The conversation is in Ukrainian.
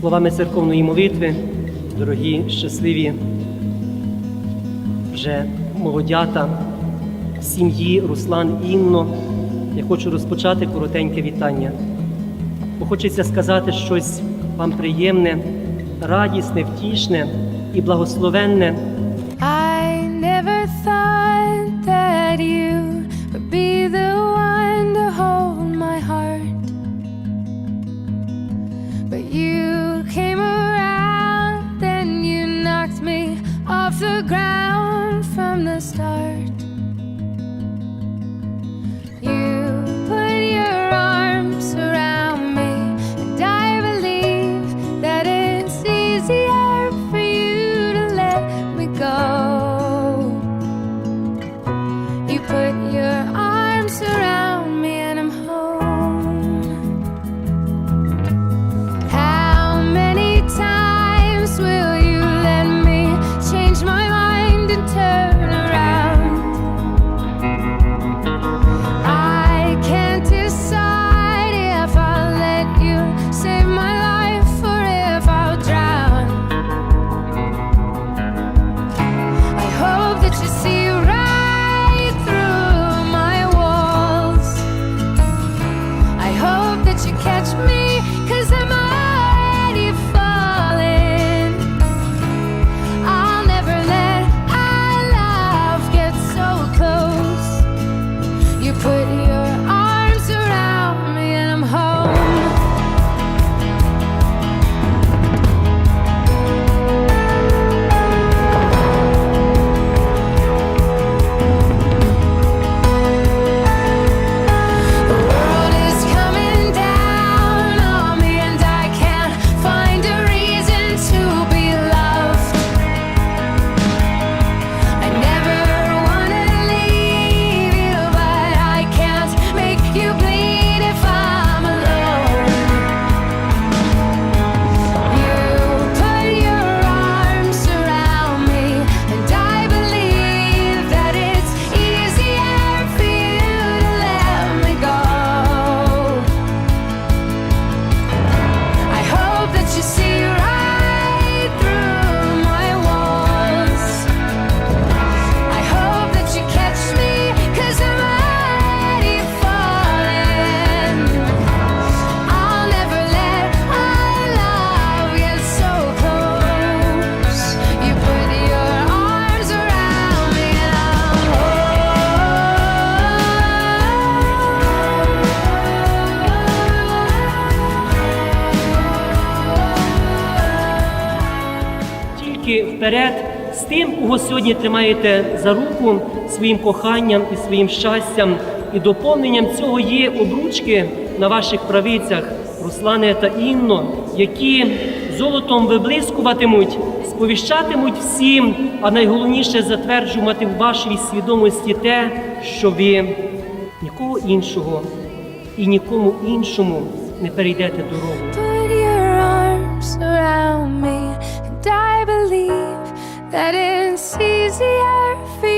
словами церковної молитви, дорогі щасливі вже молодята сім'ї Руслан Інно, я хочу розпочати коротеньке вітання. Бо хочеться сказати щось вам приємне, радісне, втішне і благословенне. the ground from the start. вперед з тим, кого сьогодні тримаєте за руку своїм коханням і своїм щастям. І доповненням цього є обручки на ваших правицях, Руслане та Інно, які золотом виблискуватимуть, сповіщатимуть всім, а найголовніше затверджувати в вашій свідомості те, що ви нікого іншого і нікому іншому не перейдете дорогу. I believe that it's easier for you.